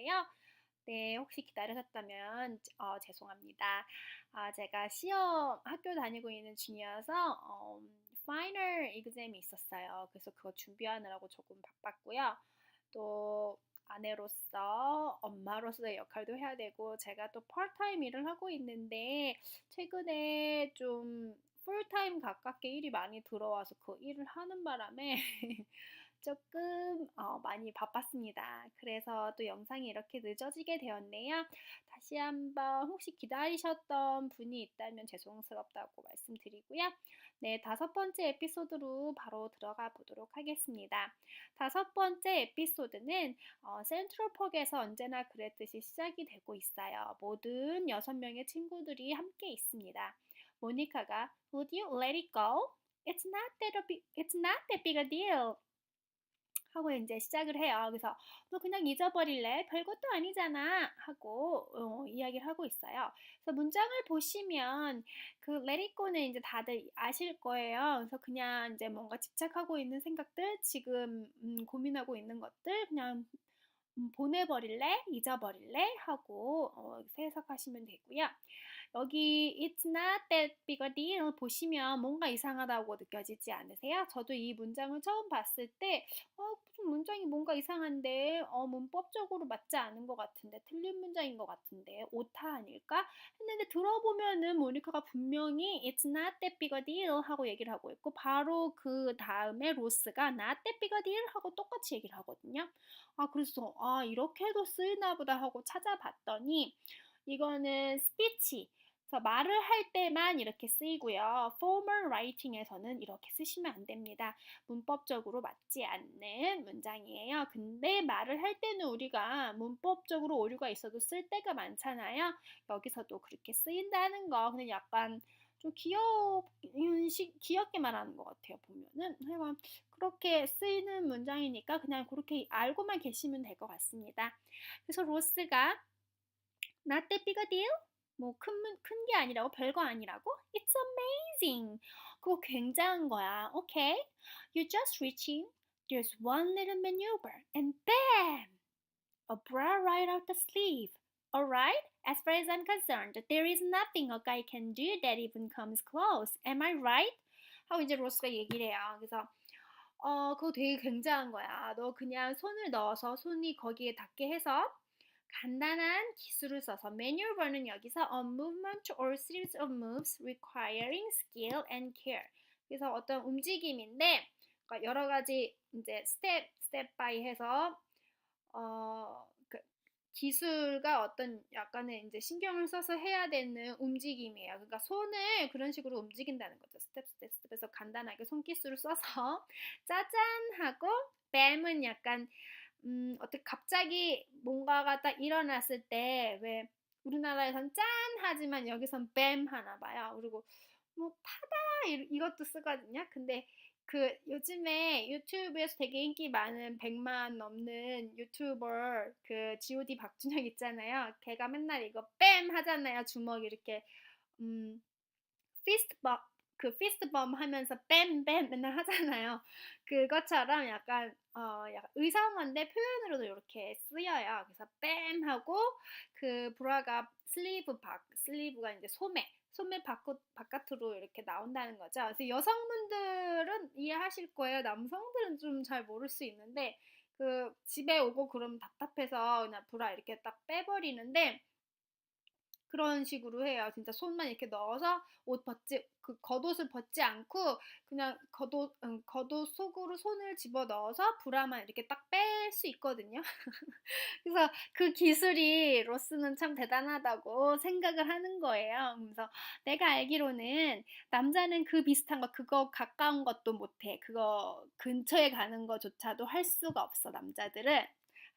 건데요. 네, 혹시 기다리셨다면 어, 죄송합니다. 아, 제가 시험 학교 다니고 있는 중이어서 어, 파이널 이그잼이 있었어요. 그래서 그거 준비하느라고 조금 바빴고요. 또 아내로서 엄마로서의 역할도 해야 되고 제가 또 파트타임 일을 하고 있는데 최근에 좀 풀타임 가깝게 일이 많이 들어와서 그 일을 하는 바람에 조금 어, 많이 바빴습니다. 그래서 또 영상이 이렇게 늦어지게 되었네요. 다시 한번 혹시 기다리셨던 분이 있다면 죄송스럽다고 말씀드리고요. 네, 다섯 번째 에피소드로 바로 들어가 보도록 하겠습니다. 다섯 번째 에피소드는 어, 센트럴 퍽에서 언제나 그랬듯이 시작이 되고 있어요. 모든 여섯 명의 친구들이 함께 있습니다. 모니카가 Would you let it go? It's not that it's not that big a deal. 하고 이제 시작을 해요. 그래서 너 그냥 잊어버릴래? 별것도 아니잖아. 하고 어, 이야기를 하고 있어요. 그래서 문장을 보시면 그 let it go는 이제 다들 아실 거예요. 그래서 그냥 이제 뭔가 집착하고 있는 생각들, 지금 음, 고민하고 있는 것들 그냥 음, 보내버릴래? 잊어버릴래? 하고 어, 해석하시면 되고요. 여기 It's not that big a deal 보시면 뭔가 이상하다고 느껴지지 않으세요? 저도 이 문장을 처음 봤을 때 어, 문장이 뭔가 이상한데 어, 문법적으로 맞지 않은 것 같은데 틀린 문장인 것 같은데 오타 아닐까? 했는데 들어보면은 모니카가 분명히 It's not that big a deal 하고 얘기를 하고 있고 바로 그 다음에 로스가 Not that big a deal 하고 똑같이 얘기를 하거든요. 아 그래서 아 이렇게도 쓰이나 보다 하고 찾아봤더니 이거는 스피치 그래서 말을 할 때만 이렇게 쓰이고요. formal writing에서는 이렇게 쓰시면 안 됩니다. 문법적으로 맞지 않는 문장이에요. 근데 말을 할 때는 우리가 문법적으로 오류가 있어도 쓸 때가 많잖아요. 여기서도 그렇게 쓰인다는 거 그냥 약간 좀 귀여운 식, 귀엽게 말하는 것 같아요. 보면은 하여간 그렇게 쓰이는 문장이니까 그냥 그렇게 알고만 계시면 될 것 같습니다. 그래서 로스가 not that big a deal 뭐 큰 큰 게 아니라고 별거 아니라고? It's amazing. 그거 굉장한 거야. Okay? You just reaching. There's one little maneuver and bam! A bra right out the sleeve. Alright? As far as I'm concerned, there is nothing a guy can do that even comes close. Am I right? 하고 이제 로스가 얘기를 해요. 그래서 어, 그거 되게 굉장한 거야. 너 그냥 손을 넣어서 손이 거기에 닿게 해서 간단한 기술을 써서 maneuver는 여기서 a movement or series of moves requiring skill and care. 그래서 어떤 움직임인데 그러니까 여러 가지 이제 스텝 스텝 바이 해서 어 그 기술과 어떤 약간의 이제 신경을 써서 해야 되는 움직임이에요. 그러니까 손을 그런 식으로 움직인다는 거죠. 스텝 스텝 스텝에서 간단하게 손기술을 써서 짜잔 하고 뱀은 약간 음, 어떻게 갑자기 뭔가가 딱 일어났을 때 왜 우리나라에선 짠 하지만 여기선 뱀 하나 봐요. 그리고 뭐 타다 이, 것도 쓰거든요. 근데 그 요즘에 유튜브에서 되게 인기 많은 100만 넘는 유튜버 그 G.O.D 박준혁 있잖아요. 걔가 맨날 이거 뱀 하잖아요. 주먹 이렇게 음 피스트 그 피스트범 하면서 뱀뱀 맨날 하잖아요. 그것처럼 약간 어 약간 의상어인데 표현으로도 이렇게 쓰여요. 그래서 뱀 하고 그 브라가 슬리브 박 슬리브가 이제 소매 소매 바깥, 바깥으로 이렇게 나온다는 거죠. 그래서 여성분들은 이해하실 거예요. 남성들은 좀 잘 모를 수 있는데 그 집에 오고 그러면 답답해서 그냥 브라 이렇게 딱 빼버리는데 그런 식으로 해요. 진짜 손만 이렇게 넣어서 옷 벗지 그 겉옷을 벗지 않고 그냥 겉옷 음, 겉옷 속으로 손을 집어 넣어서 브라만 이렇게 딱 뺄 수 있거든요. 그래서 그 기술이 로스는 참 대단하다고 생각을 하는 거예요. 그래서 내가 알기로는 남자는 그 비슷한 거 그거 가까운 것도 못해. 그거 근처에 가는 거조차도 할 수가 없어 남자들은.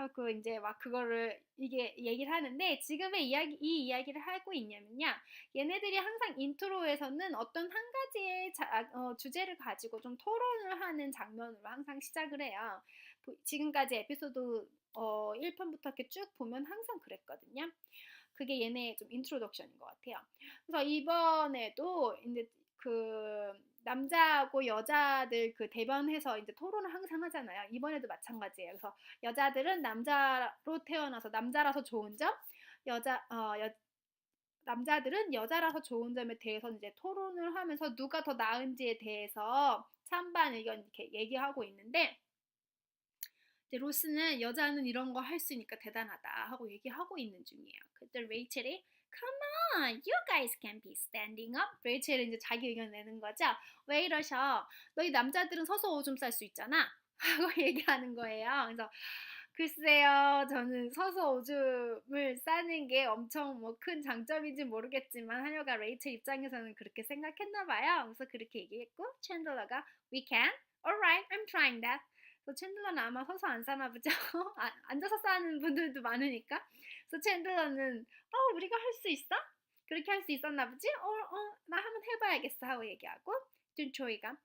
하고 이제 막 그거를 이게 얘기를 하는데 지금의 이야기 이 이야기를 하고 있냐면요. 얘네들이 항상 인트로에서는 어떤 한 가지의 자, 아, 어, 주제를 가지고 좀 토론을 하는 장면으로 항상 시작을 해요. 지금까지 에피소드 어, 1편부터 이렇게 쭉 보면 항상 그랬거든요. 그게 얘네의 좀 인트로덕션인 것 같아요. 그래서 이번에도 이제 그 남자하고 여자들 그 대변해서 이제 토론을 항상 하잖아요. 이번에도 마찬가지예요. 그래서 여자들은 남자로 태어나서 남자라서 좋은 점, 여자 어 여, 남자들은 여자라서 좋은 점에 대해서 이제 토론을 하면서 누가 더 나은지에 대해서 찬반 의견 이렇게 얘기하고 있는데 이제 로스는 여자는 이런 거 할 수 있으니까 대단하다 하고 얘기하고 있는 중이에요. 그때 레이첼이 Come on, you guys can be standing up. 레이첼이 이제 자기 의견 내는 거죠. 왜 이러셔? 너희 남자들은 서서 오줌 쌀 수 있잖아. 하고 얘기하는 거예요. 그래서 글쎄요, 저는 서서 오줌을 싸는 게 엄청 뭐 큰 장점인지 모르겠지만 하여가 레이첼 입장에서는 그렇게 생각했나 봐요. 그래서 그렇게 얘기했고 챈들러가 We can? Alright, I'm trying that. 그래서 챈들러는 아마 서서 안 싸나 보죠. 아, 앉아서 싸는 분들도 많으니까. 그래서 챈들러는 어, 우리가 할 수 있어? 그렇게 할 수 있었나 보지? 어, 어, 나 한번 해봐야겠어 하고 얘기하고 준초이가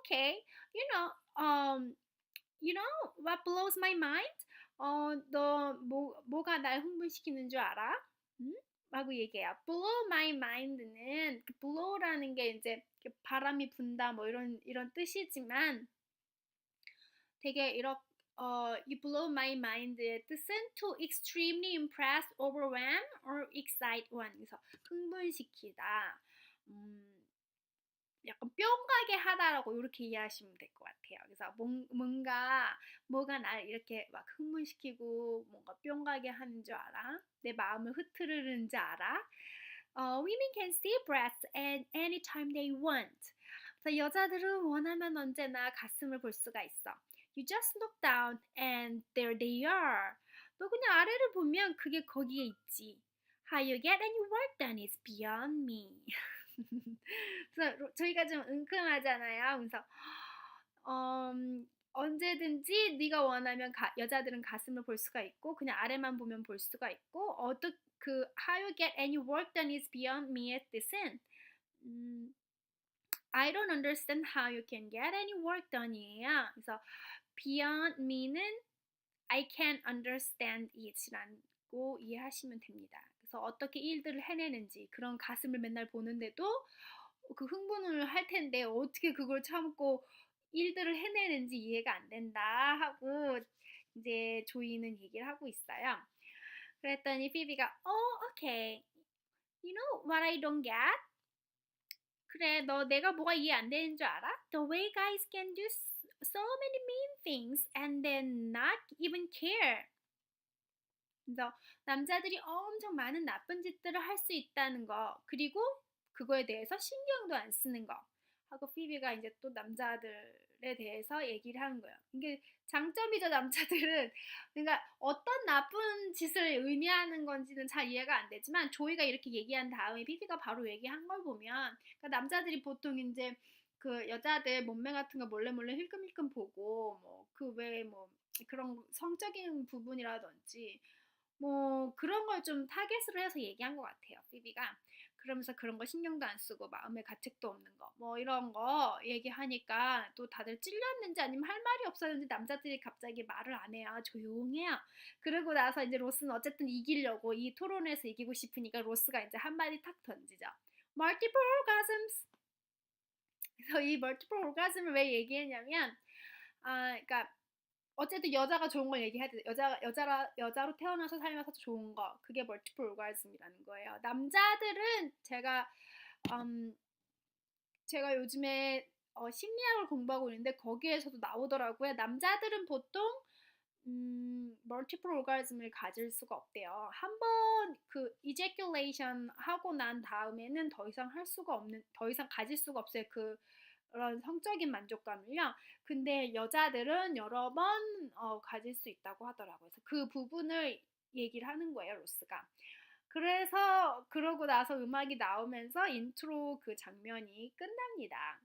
Okay, you know, um, you know what blows my mind? 어, 너 뭐, 뭐가 날 흥분시키는 줄 알아? 응? 라고 얘기해요. blow my mind는 그 blow라는 게 이제 바람이 분다 뭐 이런 이런 뜻이지만 되게 이렇게 어, you blow my mind의 뜻은 to extremely impress, overwhelm, or excite one. 그래서 흥분시키다. 음, 약간 뿅 가게 하다라고 이렇게 이해하시면 될 것 같아요. 그래서 뭔가 뭐가 날 이렇게 막 흥분시키고 뭔가 뿅 가게 하는 줄 알아? 내 마음을 흐트르는 줄 알아? 어, women can see breasts at any time they want. 여자들은 원하면 언제나 가슴을 볼 수가 있어. You just look down and there they are. 너 그냥 아래를 보면 그게 거기에 있지. How you get any work done is beyond me. 저희가 좀 은큼하잖아요. 그래서 음, 언제든지 네가 원하면 가, 여자들은 가슴을 볼 수가 있고 그냥 아래만 보면 볼 수가 있고 어떻게 그 how you get any work done is beyond me의 뜻은 음, I don't understand how you can get any work done이에요. 그래서 beyond me는 I can't understand it라고 이해하시면 됩니다. 그래서 어떻게 일들을 해내는지 그런 가슴을 맨날 보는데도 그 흥분을 할 텐데 어떻게 그걸 참고 일들을 해내는지 이해가 안 된다 하고 이제 조이는 얘기를 하고 있어요. 그랬더니 피비가 oh okay you know what I don't get 그래 너 내가 뭐가 이해 안 되는 줄 알아? The way guys can do so many mean things and then not even care 그래서 남자들이 엄청 많은 나쁜 짓들을 할 수 있다는 거 그리고 그거에 대해서 신경도 안 쓰는 거 하고 피비가 이제 또 남자들에 대해서 얘기를 하는 거예요. 이게 장점이죠 남자들은 그러니까 어떤 나쁜 짓을 의미하는 건지는 잘 이해가 안 되지만 조이가 이렇게 얘기한 다음에 피비가 바로 얘기한 걸 보면 그러니까 남자들이 보통 이제 그 여자들 몸매 같은 거 몰래 몰래 힐끔힐끔 보고 뭐 그 외에 뭐 그런 성적인 부분이라든지 뭐 그런 걸 좀 타겟으로 해서 얘기한 것 같아요. 피비가. 그러면서 그런 거 신경도 안 쓰고 마음에 가책도 없는 거 뭐 이런 거 얘기하니까 또 다들 찔렸는지 아니면 할 말이 없었는지 남자들이 갑자기 말을 안 해요. 조용해요. 그러고 나서 이제 로스는 어쨌든 이기려고 이 토론에서 이기고 싶으니까 로스가 이제 한마디 탁 던지죠. Multiple orgasms. 그래서 이 multiple orgasm을 왜 얘기했냐면 아 그러니까 어쨌든 여자가 좋은 걸 얘기해야 돼. 여자 여자라 여자로 태어나서 살면서 좋은 거 그게 멀티플 오가즘이라는 거예요. 남자들은 제가 음 제가 요즘에 어, 심리학을 공부하고 있는데 거기에서도 나오더라고요. 남자들은 보통 음, 멀티플 오가즘을 가질 수가 없대요. 한번 그 이제큘레이션 하고 난 다음에는 더 이상 할 수가 없는 더 이상 가질 수가 없어요. 그 그런 성적인 만족감을요. 근데 여자들은 여러 번 어, 가질 수 있다고 하더라고요. 그래서 그 부분을 얘기를 하는 거예요, 로스가. 그래서 그러고 나서 음악이 나오면서 인트로 그 장면이 끝납니다.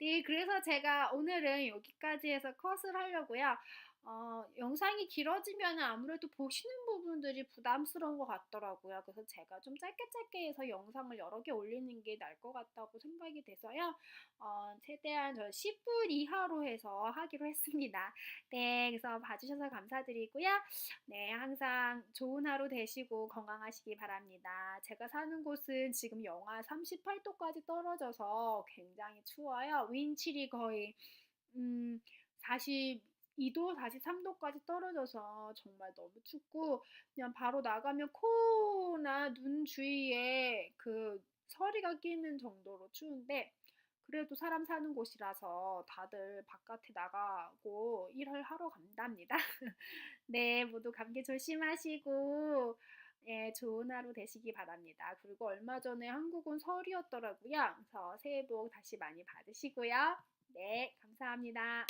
네, 그래서 제가 오늘은 여기까지 해서 컷을 하려고요. 어, 영상이 길어지면 아무래도 보시는 부분들이 부담스러운 것 같더라고요. 그래서 제가 좀 짧게 짧게 해서 영상을 여러 개 올리는 게 나을 것 같다고 생각이 돼서요. 어, 최대한 저 10분 이하로 해서 하기로 했습니다. 네, 그래서 봐주셔서 감사드리고요. 네, 항상 좋은 하루 되시고 건강하시기 바랍니다. 제가 사는 곳은 지금 영하 38도까지 떨어져서 굉장히 추워요. 윈칠이 거의 음, 42도, 43도까지 떨어져서 정말 너무 춥고 그냥 바로 나가면 코나 눈 주위에 그 서리가 끼는 정도로 추운데 그래도 사람 사는 곳이라서 다들 바깥에 나가고 일을 하러 간답니다. 네, 모두 감기 조심하시고 예, 좋은 하루 되시기 바랍니다. 그리고 얼마 전에 한국은 설이었더라고요. 그래서 새해 복 다시 많이 받으시고요. 네, 감사합니다.